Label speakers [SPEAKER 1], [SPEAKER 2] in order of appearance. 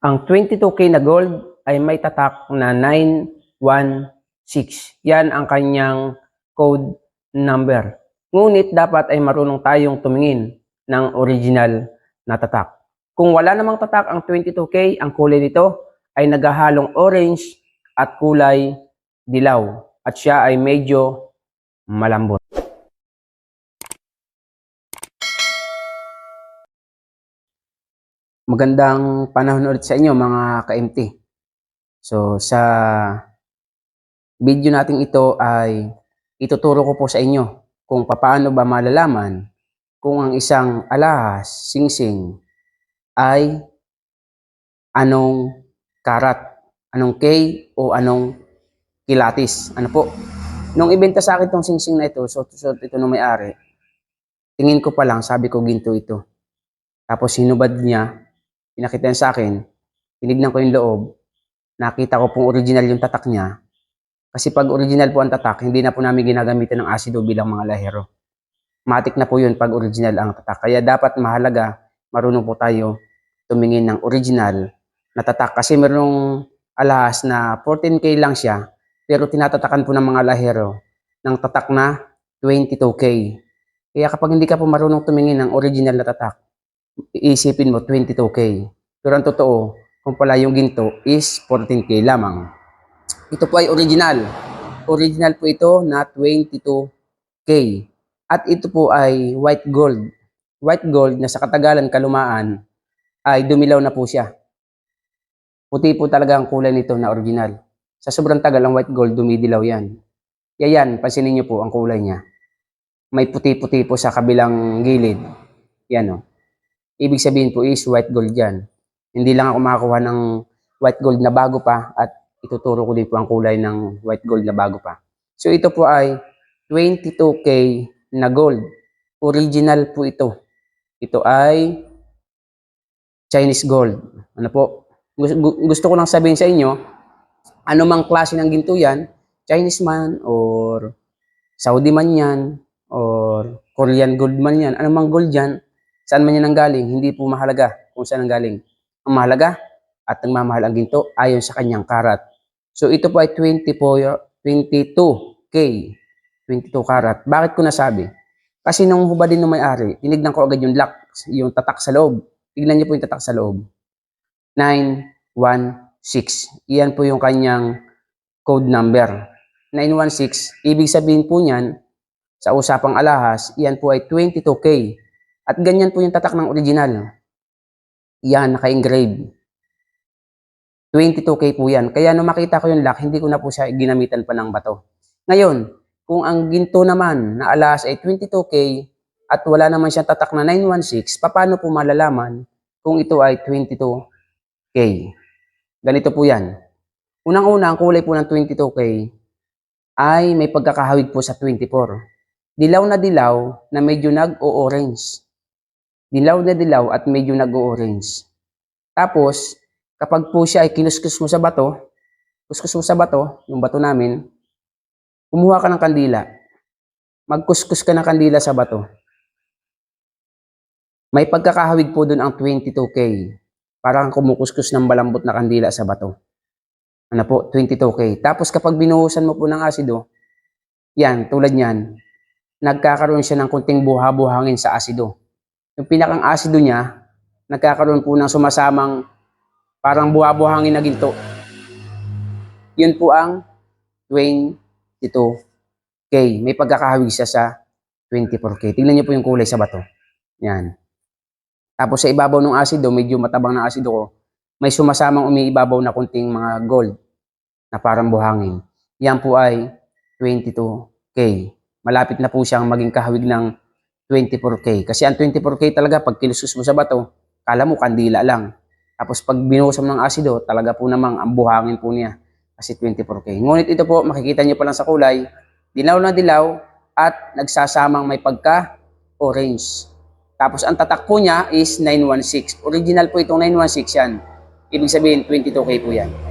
[SPEAKER 1] Ang 22K na gold ay may tatak na 916. Yan ang kanyang code number. Ngunit dapat ay marunong tayong tumingin ng original na tatak. Kung wala namang tatak ang 22K, ang kulay nito ay naghahalong orange at kulay dilaw. At siya ay medyo malambot. Magandang panahon ulit sa inyo mga ka-MT. So sa video natin ito ay ituturo ko po sa inyo kung paano ba malalaman kung ang isang alahas, singsing, ay anong karat, anong K o anong kilatis. Ano po? Nung ibenta sa akin tong singsing na ito, so, so ito nung may-ari, tingin ko pa lang, sabi ko ginto ito. Tapos hinubad niya, pinakita niya sa akin, tinignan ko yung loob, nakita ko pong original yung tatak niya. Kasi pag original po ang tatak, hindi na po namin ginagamitan ng asido bilang mga lahero. Matik na po yun pag original ang tatak. Kaya dapat mahalaga, marunong po tayo tumingin ng original na tatak. Kasi merong alahas na 14K lang siya, pero tinatatakan po ng mga lahero ng tatak na 22K. Kaya kapag hindi ka po marunong tumingin ng original na tatak, iisipin mo 22K. Pero ang totoo, kung pala yung ginto is 14K lamang. Ito po ay original. Original po ito na 22K. At ito po ay white gold. White gold na sa katagalan kalumaan ay dumilaw na po siya. Puti po talaga ang kulay nito na original. Sa sobrang tagal ang white gold dumidilaw yan. Kaya yan, pansinin niyo po ang kulay niya. May puti-puti po sa kabilang gilid. Yan o. Ibig sabihin po is white gold yan. Hindi lang ako makakuha ng white gold na bago pa at ituturo ko din po ang kulay ng white gold na bago pa. So ito po ay 22K na gold. Original po ito. Ito ay Chinese gold. Ano po? Gusto, ko lang sabihin sa inyo, ano mang klase ng ginto yan, Chinese man or Saudi man yan or Korean gold man yan, ano mang gold yan, saan man yan nanggaling, hindi po mahalaga kung saan nanggaling. Ang mahalaga at nagmamahal ang ginto ayon sa kanyang karat. So ito po ay 20 po, 22K, 22 karat. Bakit ko nasabi? Kasi nung hubadin ng may-ari, tinignan ko agad yung lock, yung tatak sa loob. Tignan niyo po yung tatak sa loob. 916. Iyan po yung kanyang code number. 916. Ibig sabihin po niyan, sa usapang alahas, iyan po ay 22K. At ganyan po yung tatak ng original. Yan, naka-engrave. 22K po yan. Kaya nung makita ko yung lock, hindi ko na po siya ginamitan pa ng bato. Ngayon, kung ang ginto naman na alas ay 22K at wala naman siyang tatak na 916, paano po malalaman kung ito ay 22K? Ganito po yan. Unang-una, ang kulay po ng 22K ay may pagkakahawig po sa 24. Dilaw na dilaw na medyo nag-o-orange. Dilaw na dilaw at medyo nag-o-orange. Tapos, kapag po siya ay kinuskus mo sa bato, kuskus mo sa bato, yung bato namin, kumuha ka ng kandila. Magkuskus ka ng kandila sa bato. May pagkakahawig po doon ang 22K. Parang kumukuskus ng malambot na kandila sa bato. Ano po, 22K. Tapos kapag binuhusan mo po ng asido, yan, tulad yan, nagkakaroon siya ng kunting buha-buhangin sa asido. Yung pinakang asido niya, nagkakaroon po ng sumasamang parang buha-buhangin na ginto. Yun po ang 22K. May pagkakahawig siya sa 24K. Tingnan niyo po yung kulay sa bato. Yan. Tapos sa ibabaw ng asido, medyo matabang na asido ko, may sumasamang umiibabaw na kunting mga gold na parang buhangin. Yan po ay 22K. Malapit na po siyang maging kahawig ng 24K. Kasi ang 24K talaga, pag kilusus mo sa bato, kala mo kandila lang. Tapos pag binuhos mo ng asido, talaga po namang ang buhangin po niya. Kasi 24K. Ngunit ito po, makikita niyo pa lang sa kulay, dilaw na dilaw at nagsasamang may pagka-orange. Tapos ang tatak po niya is 916. Original po itong 916 yan. Ibig sabihin, 22K po yan.